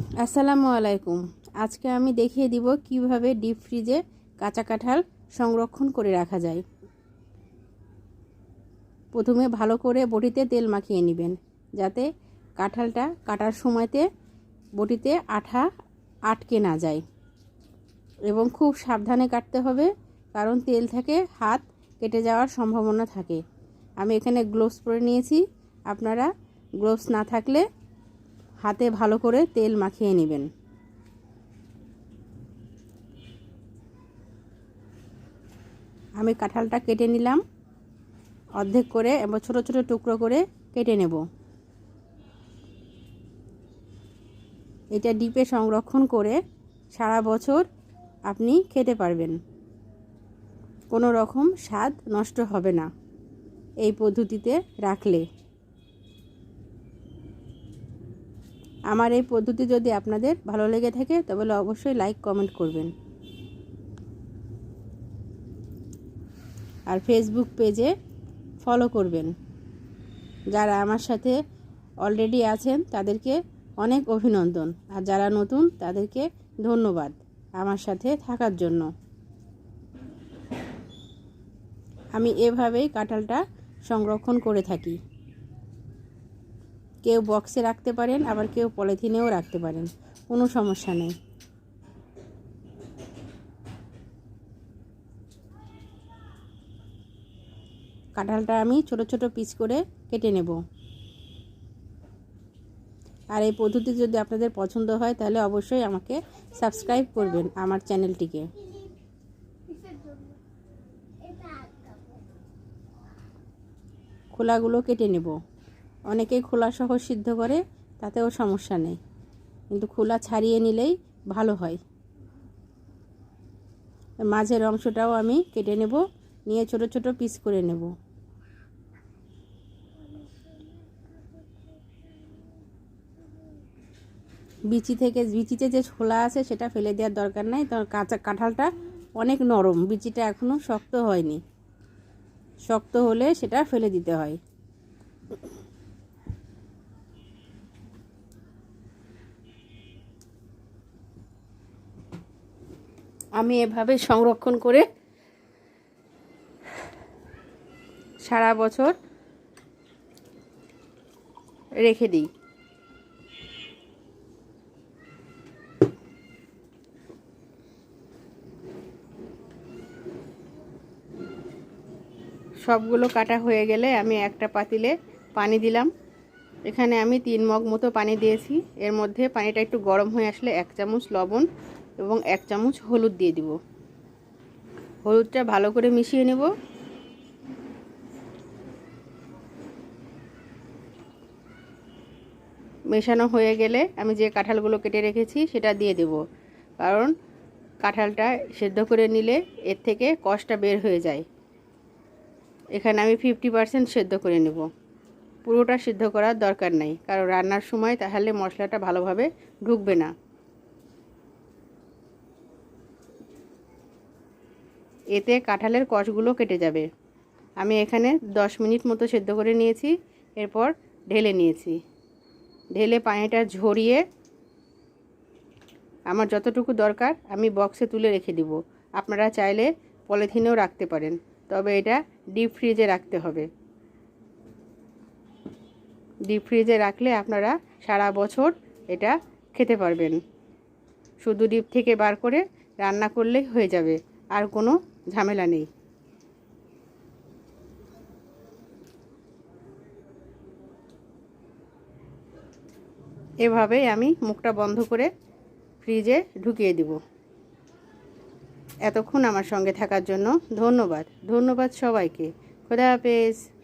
আসসালামু আলাইকুম। আজকে আমি দেখিয়ে দিব কীভাবে ডিপ ফ্রিজে কাঁচা কাঁঠাল সংরক্ষণ করে রাখা যায়। প্রথমে ভালো করে বটিতে তেল মাখিয়ে নেবেন, যাতে কাঁঠালটা কাটার সময়তে বটিতে আঠা আটকে না যায়। এবং খুব সাবধানে কাটতে হবে, কারণ তেল থেকে হাত কেটে যাওয়ার সম্ভাবনা থাকে। আমি এখানে গ্লোভস পরে নিয়েছি। আপনারা গ্লোভস না থাকলে হাতে ভালো করে তেল মাখিয়ে নেবেন। আমি কাঁঠালটা কেটে নিলাম। অর্ধেক করে এবং ছোটো ছোটো টুকরো করে কেটে নেব। এটা ডিপে সংরক্ষণ করে সারা বছর আপনি খেতে পারবেন। কোনো রকম স্বাদ নষ্ট হবে না। এই পদ্ধতিতে রাখলে। আমার এই পদ্ধতি যদি আপনাদের ভালো লেগে থাকে, তাহলে অবশ্যই লাইক কমেন্ট করবেন। আর ফেসবুক পেজে ফলো করবেন। যারা আমার সাথে অলরেডি আছেন, তাদেরকে অনেক অভিনন্দন। আর যারা নতুন, তাদেরকে ধন্যবাদ আমার সাথে থাকার জন্য। আমি এভাবেই কাঁঠালটা সংরক্ষণ করে থাকি। কেউ বক্সে রাখতে পারেন, আবার কেউ পলিথিনেও রাখতে পারেন। কোনো সমস্যা নেই। কাঁঠালটা আমি ছোট ছোট পিস করে কেটে নেব। আর এই পদ্ধতি যদি আপনাদের পছন্দ হয়, তাহলে অবশ্যই আমাকে সাবস্ক্রাইব করবেন আমার চ্যানেলটিকে খোলাগুলো কেটে নেব। অনেকেই খোলা সহ সিদ্ধ করে, তাতেও সমস্যা নেই। কিন্তু খোলা ছাড়িয়ে নিলেই ভালো হয়। মাঝের অংশটাও আমি কেটে নেব, নিয়ে ছোট ছোট পিস করে নেব। বিচি থেকে, বিচিতে যে ছোলা আছে সেটা ফেলে দেওয়ার দরকার নাই। কারণ কাঁচা কাঁঠালটা অনেক নরম। বিচিটা এখনও শক্ত হয়নি। শক্ত হলে সেটা ফেলে দিতে হয়। আমি এভাবে সংরক্ষণ করে সারা বছর রেখে দিই। সবগুলো কাটা হয়ে গেলে আমি একটা পাতিলে পানি দিলাম। এখানে আমি তিন মগ মতো পানি দিয়েছি। এর মধ্যে পানিটা একটু গরম হয়ে আসলে এক চামচ লবণ এবং এক চামচ হলুদ দিয়ে দিব। হলুদটা ভালো করে মিশিয়ে নেব। মেশানো হয়ে গেলে আমি যে কাঁঠালগুলো কেটে রেখেছি সেটা দিয়ে দেব। কারণ কাঁঠালটা সেদ্ধ করে নিলে এর থেকে কষটা বের হয়ে যায়। এখানে আমি ফিফটি পারসেন্ট সেদ্ধ করে নেব। পুরোটা সিদ্ধ করার দরকার নাই। কারণ রান্নার সময় তাহলে মশলাটা ভালোভাবে ঢুকবে না। এতে কাঁঠালের কষগুলো কেটে যাবে। আমি এখানে দশ মিনিট মতো সেদ্ধ করে নিয়েছি, এরপর ঢেলে নিয়েছি। ঢেলে পানিটা ঝরিয়ে আমার যতটুকু দরকার আমি বক্সে তুলে রেখে দিব। আপনারা চাইলে পলিথিনেও রাখতে পারেন, তবে এটা ডিপ ফ্রিজে রাখতে হবে। ডিপ ফ্রিজে রাখলে আপনারা সারা বছর এটা খেতে পারবেন। শুধু ডিপ থেকে বার করে রান্না করলেই হয়ে যাবে, আর কোনো ঝামেলা নেই। এভাবে আমি মুখটা বন্ধ করে ফ্রিজে ঢুকিয়ে দিব। এতক্ষণ আমার সঙ্গে থাকার জন্য ধন্যবাদ। ধন্যবাদ সবাইকে। খোদা হাফেজ।